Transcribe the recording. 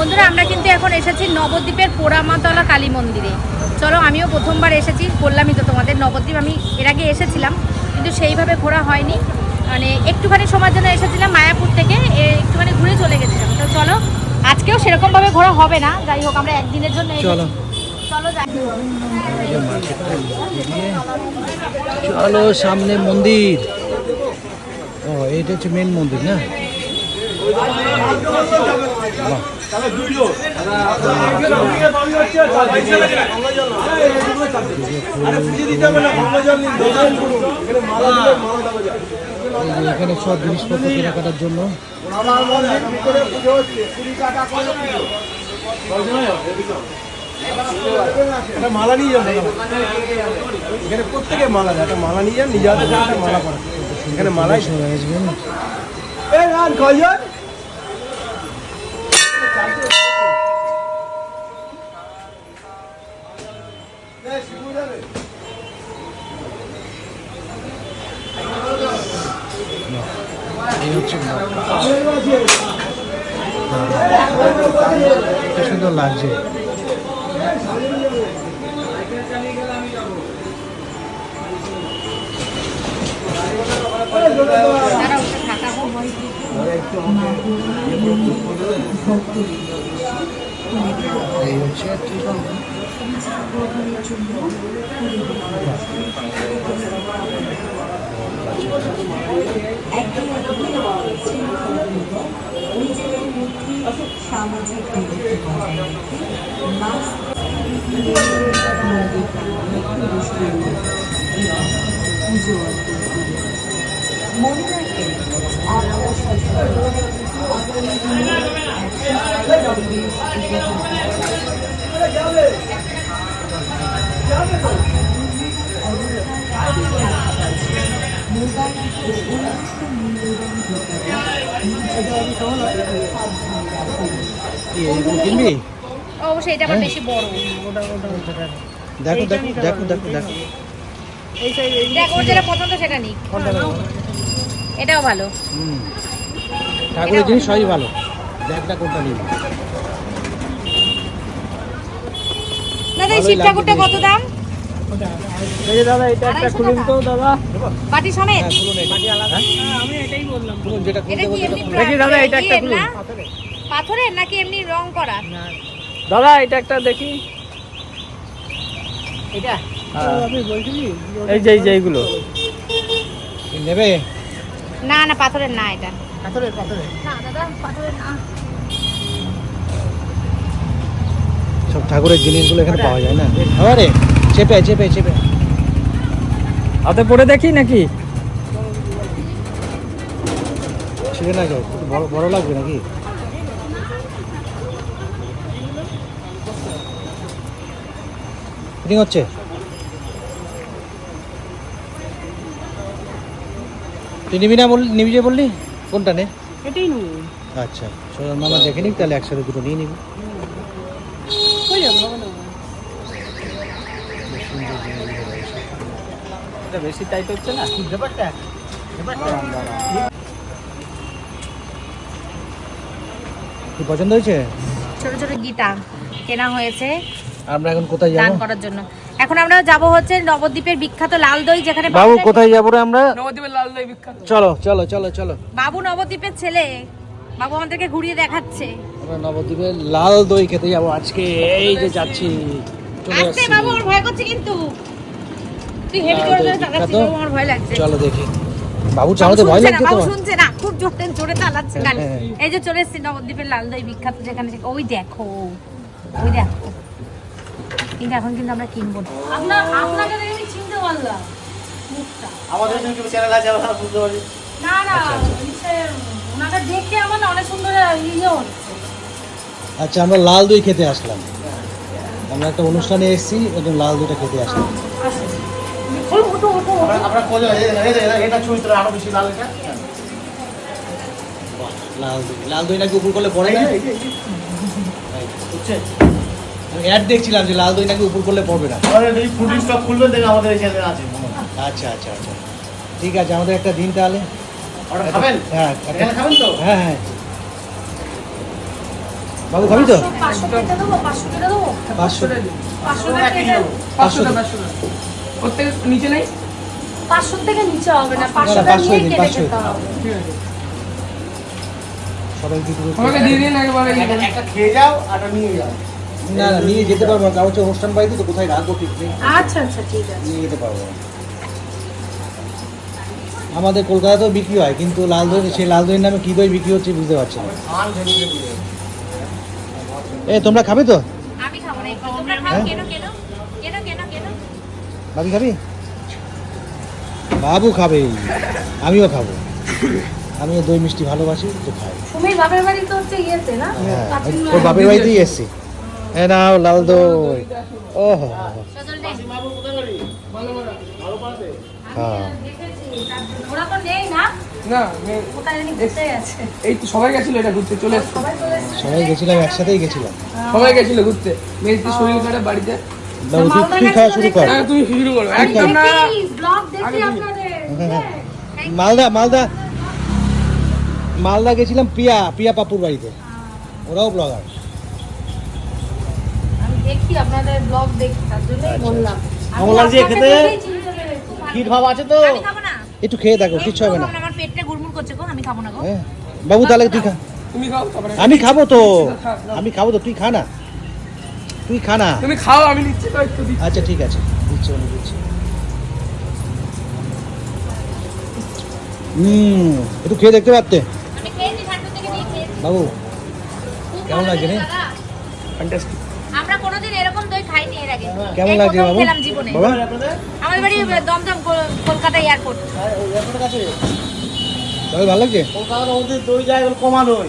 বন্ধুরা আমরা কিন্তু এখন এসেছি নবদ্বীপের পোড়ামাতলা কালী মন্দিরে। চলো আমিও প্রথমবার এসেছি বললামই তো তোমাদের নবদ্বীপ আমি এর আগে এসেছিলাম কিন্তু সেইভাবে ঘোরা হয়নি। মানে একটুখানি সময়ের জন্য এসেছিলাম মায়াপুর থেকে একটুখানি ঘুরে চলে গেছিলাম। তো চলো আজকেও সেরকমভাবে ঘোরা হবে না যাই হোক আমরা একদিনের জন্য। চলো। চলো সামনে মন্দির। ও এইটা হচ্ছে মেন মন্দির না? এখানে সব জিনিসপত্র কেনাকাটার জন্য। মালা নিয়ে যান এখানে প্রত্যেকে মালা যায় একটা মালা নিয়ে যান নিজে মালা করা এখানে মালাই সবাই আসবেন। রান কয়জন? এই হচ্ছে সুন্দর লাগছে তারা ওটা থাকা এই হচ্ছে সামাজিক দূরত্ব বজায় রেখে মনে রাখবেন আপনারা মোবাইল ও অন্যান্য মূল্যবান কিনবি অবশ্যই এটা আবার হ্যাঁ। বেশি বড়। দেখো দেখো দেখো দেখো দেখো। দেখ ওর যেটা পছন্দ সেটা নিক। এটাও ভালো। ঠাকুরের জিনিস সবই ভালো। দেখ কোনটা নিবি। দাদা এই শিব ঠাকুরটা কত দাম? দাদা এটা একটা খুলুন তো দাদা। বাটি সমেত? হ্যাঁ হ্যাঁ? আমি এটাই বললাম। যেটা। দেখি দাদা, এটা একটা খুলুন। পাথরের নাকি এমনি রং করা? দাদা এটা একটা দেখি। এটা? আমি বলছি এই যে এই যে এইগুলো। নেবে? না না পাথরের না এটা। পাথরের পাথরের? না দাদা পাথরের না। সব ঠাকুরের জিনিসগুলো এখানে পাওয়া যায় না? আরে চেপে চেপে চেপে। হাতে পড়ে দেখি নাকি? ছিঁড়ে না যাও একটু বড় বড় লাগবে নাকি? হচ্ছে? তুই নিবি না বল নিবি যে বললি? কোনটা নে? এটাই নেব। আচ্ছা সোনার মামা দেখে নিক তাহলে একসাথে দুটো নিয়ে নিবি। বেশি টাইট হচ্ছে না? ব্যাপারটা কি? পছন্দ হয়েছে? ছোট ছোট গীতা কেনা হয়েছে। আমরা এখন কোথায় দান যাব করার জন্য। এখন আমরা যাব হচ্ছে নবদ্বীপের বিখ্যাত লাল দই যেখানে বাবু কোথায় যাব আমরা? নবদ্বীপের লাল দই বিখ্যাত। চলো চলো চলো চলো। বাবু নবদ্বীপের ছেলে। বাবু আমাদেরকে ঘুরিয়ে দেখাচ্ছে। আমরা নবদ্বীপের লাল দই খেতে যাব। আজকে এই যে যাচ্ছি চলে আসতে বাবু আমার ভয় করছে কিন্তু। তুই হেভি করে ধরে। বাবু, আমার ভয় লাগছে। চলো দেখি। বাবু চালাতে ভয় শুনছে না, লাগছে বাবু তো শুনছে না খুব জোরে জোরে চালাচ্ছে গাড়ি। হ্যাঁ। এই যে চলে এসেছি নবদ্বীপের লাল দই বিখ্যাত যেখানে ওই দেখো ওই দেখো। কিন্তু এখন কিন্তু আমরা কিনবো না। আপনার আপনাকে দেখে আমি চিনতে পারলাম। মুখটা। আমাদের ইউটিউব চ্যানেল আছে আমরা বুঝতে পারি। না না ইসে, ওনাকে দেখে আমার না অনেক সুন্দর ইয়ে হচ্ছে। আচ্ছা আমরা লাল দই খেতে আসলাম। আমরা একটা অনুষ্ঠানে এসেছি এবং লাল দইটা খেতে আসলাম। লাল এটা। লাল দই। লাল দই নাকি উপর করলে পড়ে না অ্যাড দেখছিলাম যে লাল দই নাকি উপর করলে পড়বে না। ফুড স্টক খুলবেন দেখে আমাদের এই চ্যানেল আছে। আচ্ছা আচ্ছা আচ্ছা। ঠিক আছে আমাদের একটা দিন তাহলে। খাবেন? হ্যাঁ এখানে খাবেন তো? হ্যাঁ হ্যাঁ। বাবু খাবি তো? পাঁচশো পাঁচশো নিচে নেই? পাঁচশো থেকে নিচে হবে না পাঁচশো সবাই দিয়ে দিন একবারে। একটা খেয়ে যাও আর নিয়ে যাও। না না নিয়ে যেতে পারব না কারণ হচ্ছে অনুষ্ঠান বাড়িতে তো কোথায় রাখব ঠিক নেই। আচ্ছা আচ্ছা ঠিক আছে। নিয়ে যেতে পারব না। আমাদের কলকাতাতেও বিক্রি হয় কিন্তু লাল দই সেই লাল দইয়ের নামে কী দই বিক্রি হচ্ছে বুঝতে পারছি না। এ তোমরা খাবে তো? আমি খাব না একটু তোমরা খাও হ্যাঁ? কেন কেন কেন কেন কেন। বাবি খাবি? বাবু খাবে আমিও খাব। আমিও দই মিষ্টি ভালোবাসি তো খাই। বাপের বাড়ি তো হচ্ছে ইয়েতে না? হ্যাঁ ওর বাপের বাড়িতেই এসছি। হ্যাঁ নাও লাল দই। ও সজল হ্যাঁ ওরা তো নেই না না মেয়ে- কোথায় জানি ঘুরতে গেছে এই তো সবাই গেছিল এটা ঘুরতে চলে এসছে সবাই গেছিলাম একসাথেই গেছিলাম। সবাই গেছিল ঘুরতে। মেয়ের শরীর খারাপ বাড়িতে। তুই তুই খাওয়া শুরু কর। হ্যাঁ তুমি শুরু করো। একদম না। ব্লগ দেখি আগে তুমি। আপনাদের। মালদা মালদা। মালদা গেছিলাম প্রিয়া প্রিয়া পাপুর বাড়িতে। ওরাও ব্লগার দেখি আপনাদের ব্লগ দেখি তার জন্যই আচ্ছা, বললাম। আমি লাগছে খেতে? ক্ষীর ভাব আছে তো? খাব একটু খেয়ে দেখো কিচ্ছু হবে না। আমার পেটটা গুড়মুড় করছে গো আমি খাব না গো। হ্যাঁ। বাবু তাহলে তুই খা। তুমি খাও আমি খাব তো। আমি খাব তো তুই খা না। তুই খা না। তুমি খাও আমি নিচ্ছি তো একটু দিচ্ছি। আচ্ছা ঠিক আছে। দিচ্ছি আমি দিচ্ছি। হুম একটু খেয়ে দেখতে পারতে? বাবু কেমন লাগছে রে? ফ্যান্টাস্টিক আমরা কোনোদিন এরকম দই খাইনি এর আগে। কেমন লাগছে বাবু? খেলাম জীবনে। বাবা? আমাদের বাড়ি দমদম কল- কলকাতা এয়ারপোর্ট। কাছে। ভালো লাগছে কলকাতার মধ্যে দই যায় কমা দই।